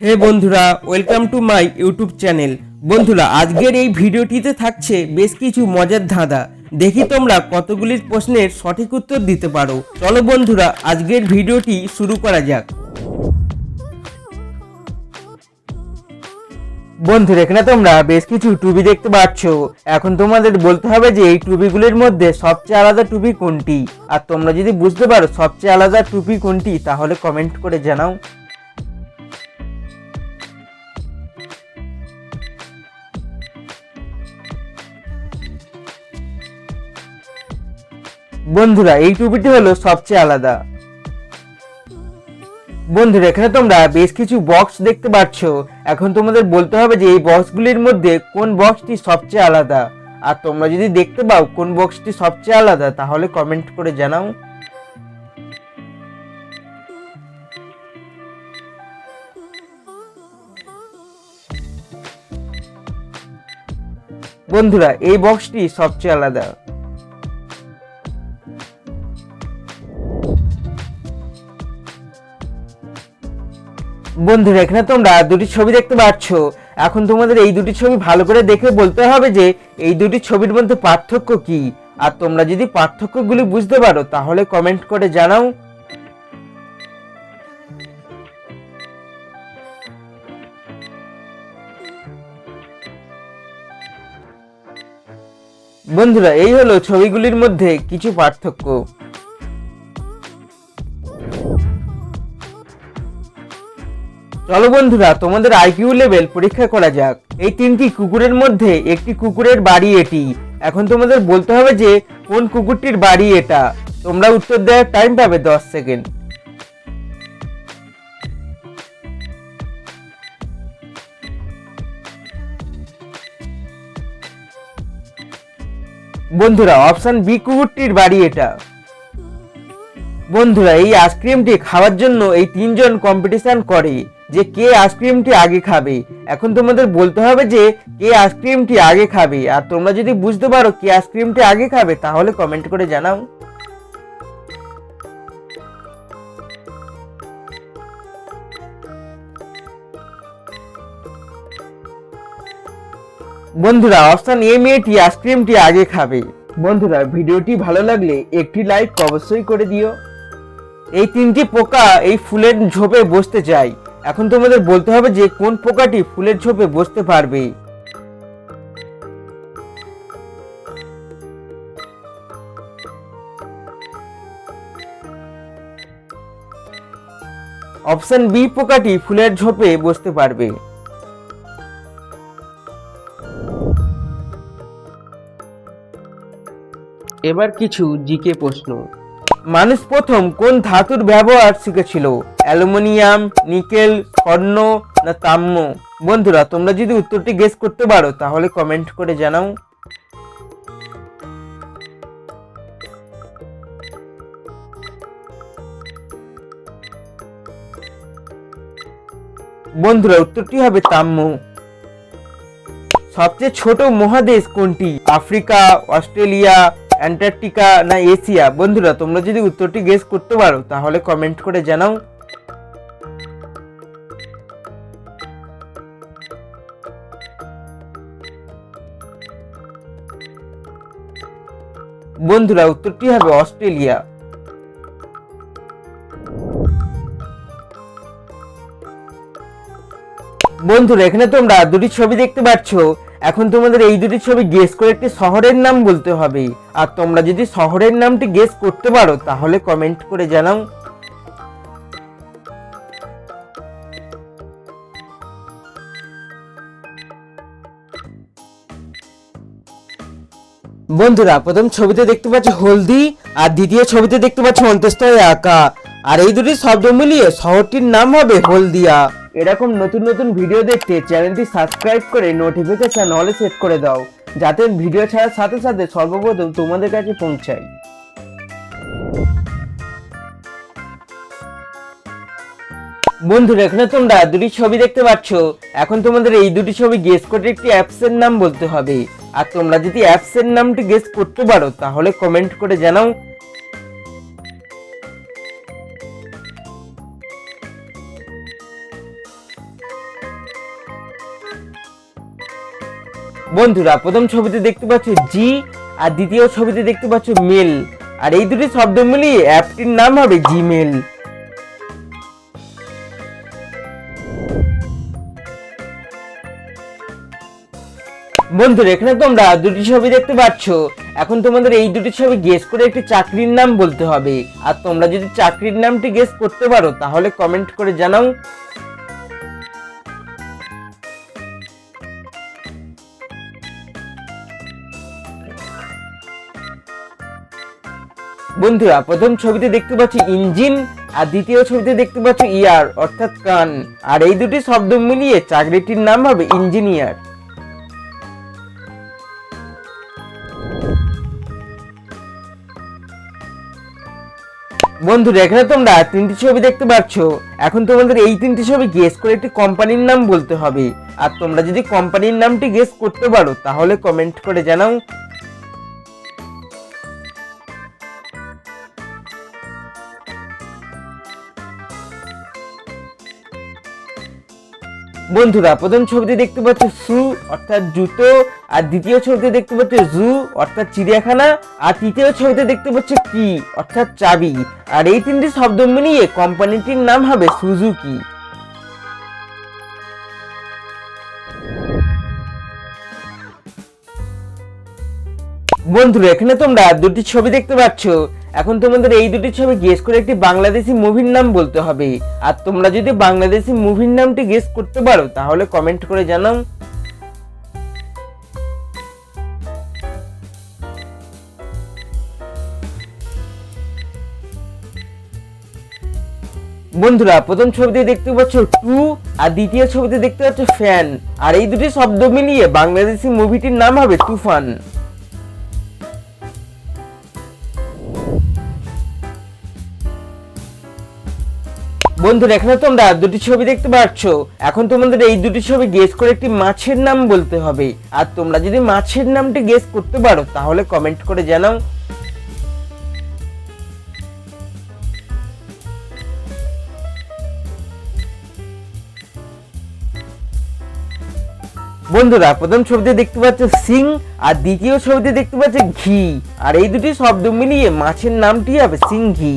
হে বন্ধুরা welcome to my YouTube channel বন্ধুরা, আজকের এই ভিডিওটিতে থাকছে বেশ কিছু মজার ধাঁধা। দেখি তোমরা কতগুলি প্রশ্নের সঠিক উত্তর দিতে পারো। চলো বন্ধুরা, আজকের ভিডিওটি শুরু করা যাক। বন্ধুরা, এখানে তোমরা বেশ কিছু টুপি দেখতে পাচ্ছ। এখন তোমাদের বলতে হবে যে এই টুপিগুলির মধ্যে সবচেয়ে আলাদা টুপি কোনটি? আর তোমরা যদি বুঝতে পারো সবচেয়ে আলাদা টুপি কোনটি, তাহলে কমেন্ট করে জানাও। বন্ধুরা, এই টুপিটি হলো সবচেয়ে আলাদা। বন্ধুরা, এখানে তোমরা বেশ কিছু বক্স দেখতে পাচ্ছ। এখন তোমাদের বলতে হবে যে এই বক্সগুলির মধ্যে কোন বক্সটি সবচেয়ে আলাদা। আর তোমরা যদি দেখতে পাও কোন বক্সটি সবচেয়ে আলাদা, তাহলে কমেন্ট করে জানাও। বন্ধুরা, এই বক্সটি সবচেয়ে আলাদা। বন্ধুরা, এখানে তোমরা দুটি ছবি দেখতে পাচ্ছ। এখন তোমাদের এই দুটি ছবি ভালো করে দেখে বলতে হবে যে, এই দুটি ছবির মধ্যে পার্থক্য কি? আর তোমরা যদি পার্থক্যগুলি বুঝতে পারো, তাহলে কমেন্ট করে জানাও। বন্ধুরা, এই হলো ছবিগুলির মধ্যে কিছু পার্থক্য। চলো বন্ধুরা, তোমাদের আইকিউ লেভেল পরীক্ষা করা যাক। এই তিনটি কুকুরের মধ্যে একটি কুকুরের বাড়ি এটি। এখন তোমাদের বলতে হবে যে, কোন কুকুরটির বাড়ি এটা? তোমরা উত্তর দেওয়ার টাইম পাবে দশ সেকেন্ড বন্ধুরা অপশন বি কুকুরটির বাড়ি এটা। বন্ধুরা, এই আইসক্রিমটি খাওয়ার জন্য এই তিনজন কম্পিটিশন করে। যে কে আইসক্রিমটি আগে খাবে। এখন তোমাদের বলতে হবে যে, কে আইসক্রিমটি আগে খাবে। আর তোমরা যদি বুঝতে পারো কে আইসক্রিমটি আগে খাবে, তাহলে কমেন্ট করে জানাও। বন্ধুরা অপশন এ মেয়েটি আইসক্রিমটি আগে খাবে। বন্ধুরা, ভিডিওটি ভালো লাগলে একটি লাইক অবশ্যই করে দিও। এই তিনটি পোকা এই ফুলের ঝোপে বসতে চায়। এখন তোমাদের বলতে হবে যে কোন পোকাটি ফুলের ঝোপে বসতে পারবে। অপশন বি, পোকাটি ফুলের ঝোপে বসতে পারবে। এবার কিছু জিকে প্রশ্ন। মানুষ প্রথম কোন ধাতুর ব্যবহার শিখেছিল? অ্যালুমিনিয়াম, নিকেল, স্বর্ণ না তাম্য বন্ধুরা, তোমরা যদি উত্তরটি গেস করতে পারো, তাহলে কমেন্ট করে জানাও। বন্ধুরা, উত্তরটি হবে তাম্য সবচেয়ে ছোট মহাদেশ কোনটি? আফ্রিকা, অস্ট্রেলিয়া অ্যান্টার্কটিকা না এশিয়া? বন্ধুরা, তোমরা যদি উত্তরটি গেস করতে পারো, তাহলে কমেন্ট করে জানাও। বন্ধুরা, উত্তরটি হবে অস্ট্রেলিয়া। বন্ধুরা, এখানে তোমরা দুটি ছবি দেখতে পাচ্ছ। এখন তোমাদের এই দুটি ছবি গেস করে একটি শহরের নাম বলতে হবে। আর তোমরা যদি শহরের নামটি গেস করতে পারো, তাহলে কমেন্ট করে জানাও। বন্ধুরা, প্রথম ছবিতে দেখতে পাচ্ছ হলদি, আর দ্বিতীয় ছবিতে দেখতে পাচ্ছ অন্তস্তয় আঁকা আর এই দুটি শব্দ মিলিয়ে শহরটির নাম হবে হলদিয়া। এরকম নতুন নতুন ভিডিও দেখতে চ্যানেলটি সাবস্ক্রাইব করে নোটিফিকেশন হলে সেট করে দাও, যাতে ভিডিও ছাড়ার সাথে সাথে সর্বপ্রথম তোমাদের কাছে পৌঁছায়। বন্ধুরা, এখানে তোমরা দুটি ছবি দেখতে পাচ্ছ। এখন তোমাদের এই দুটি ছবি একটি নাম বলতে হবে। আর তোমরা যদি অ্যাপসের করতে পারো, তাহলে কমেন্ট করে বন্ধুরা, প্রথম ছবিতে দেখতে পাচ্ছ জি, আর দ্বিতীয় ছবিতে দেখতে পাচ্ছ মেল। আর এই দুটি শব্দ মিলিয়ে অ্যাপটির নাম হবে জিমেল। বন্ধুরা, এখানে তোমরা দুটি ছবি দেখতে পাচ্ছ। এখন তোমাদের এই দুটি ছবি গেস করে একটি চাকরির নাম বলতে হবে। আর তোমরা যদি চাকরির নামটি গেস করতে পারো, তাহলে কমেন্ট করে জানাও। বন্ধুরা, প্রথম ছবিতে দেখতে পাচ্ছি ইঞ্জিন, আর দ্বিতীয় ছবিতে দেখতে পাচ্ছ ইয়ার, অর্থাৎ কান। আর এই দুটি শব্দ মিলিয়ে চাকরিটির নাম হবে ইঞ্জিনিয়ার। বন্ধুরা, এখানে তোমরা তিনটি ছবি দেখতে পাচ্ছ। এখন তোমাদের এই তিনটি ছবি গেস করে একটি কোম্পানির নাম বলতে হবে। আর তোমরা যদি কোম্পানির নামটি গেস করতে পারো, তাহলে কমেন্ট করে জানাও। বন্ধুরা, প্রথম ছবিতে দেখতে পাচ্ছ সু, অর্থাৎ জুতো, আর দ্বিতীয় ছবিতে দেখতে পাচ্ছ জু, অর্থাৎ চিড়িয়াখানা, আর তৃতীয় ছবিতে দেখতে পাচ্ছ কি, অর্থাৎ চাবি। আর এই তিনটি শব্দ মিলিয়ে কোম্পানিটির নাম হবে সুজুকি। বন্ধুরা, এখানে তোমরা দুটি ছবি দেখতে পাচ্ছ। এখন তোমাদের এই দুটি ছবি গেস করে একটি বাংলাদেশি মুভির নাম বলতে হবে। আর তোমরা যদি বাংলাদেশি মুভির নামটি গেস করতে পারো, তাহলে কমেন্ট করে জানাও। বন্ধুরা, প্রথম ছবিতে দেখতে পাচ্ছ টু, আর দ্বিতীয় ছবিতে দেখতে পাচ্ছ ফ্যান। আর এই দুটি শব্দ মিলিয়ে বাংলাদেশি মুভিটির নাম হবে তুফান। বন্ধুরা, এখানে তোমরা দুটি ছবি দেখতে পাচ্ছ। এখন তোমাদের এই দুটি ছবি গেস করে একটি মাছের নাম বলতে হবে। আর তোমরা যদি মাছের নামটি গেস করতে পারো, তাহলে কমেন্ট করে জানাও। বন্ধুরা, প্রথম ছবিতে দেখতে পাচ্ছ সিং, আর দ্বিতীয় ছবিতে দেখতে পাচ্ছ ঘি। আর এই দুটি শব্দ মিলিয়ে মাছের নামটি হবে সিংঘি।